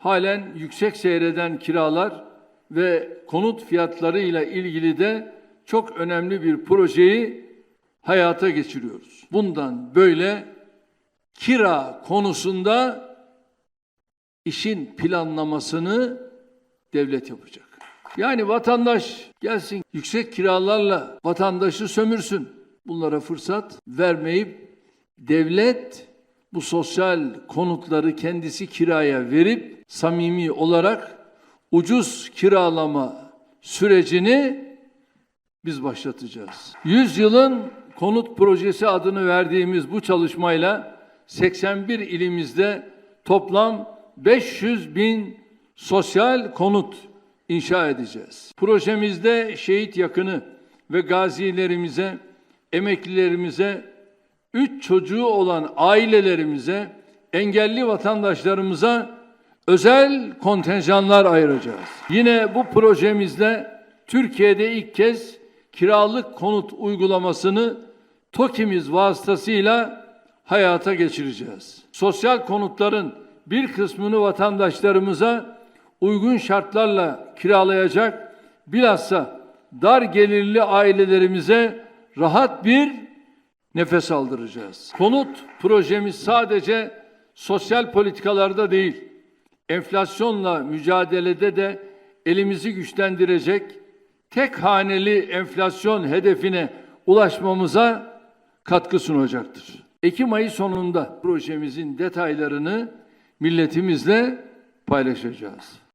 halen yüksek seyreden kiralar ve konut fiyatlarıyla ilgili de çok önemli bir projeyi hayata geçiriyoruz. Bundan böyle kira konusunda işin planlamasını devlet yapacak. Yani vatandaş gelsin yüksek kiralarla vatandaşı sömürsün. Bunlara fırsat vermeyip devlet bu sosyal konutları kendisi kiraya verip samimi olarak ucuz kiralama sürecini biz başlatacağız. 100 yılın konut projesi adını verdiğimiz bu çalışmayla 81 ilimizde toplam 500 bin sosyal konut inşa edeceğiz. Projemizde şehit yakını ve gazilerimize, emeklilerimize, üç çocuğu olan ailelerimize, engelli vatandaşlarımıza özel kontenjanlar ayıracağız. Yine bu projemizle Türkiye'de ilk kez kiralık konut uygulamasını TOKİ'miz vasıtasıyla hayata geçireceğiz. Sosyal konutların bir kısmını vatandaşlarımıza uygun şartlarla kiralayacak, bilhassa dar gelirli ailelerimize rahat bir nefes aldıracağız. Konut projemiz sadece sosyal politikalarda değil, enflasyonla mücadelede de elimizi güçlendirecek, tek haneli enflasyon hedefine ulaşmamıza katkı sunacaktır. Ekim ayı sonunda projemizin detaylarını milletimizle paylaşacağız.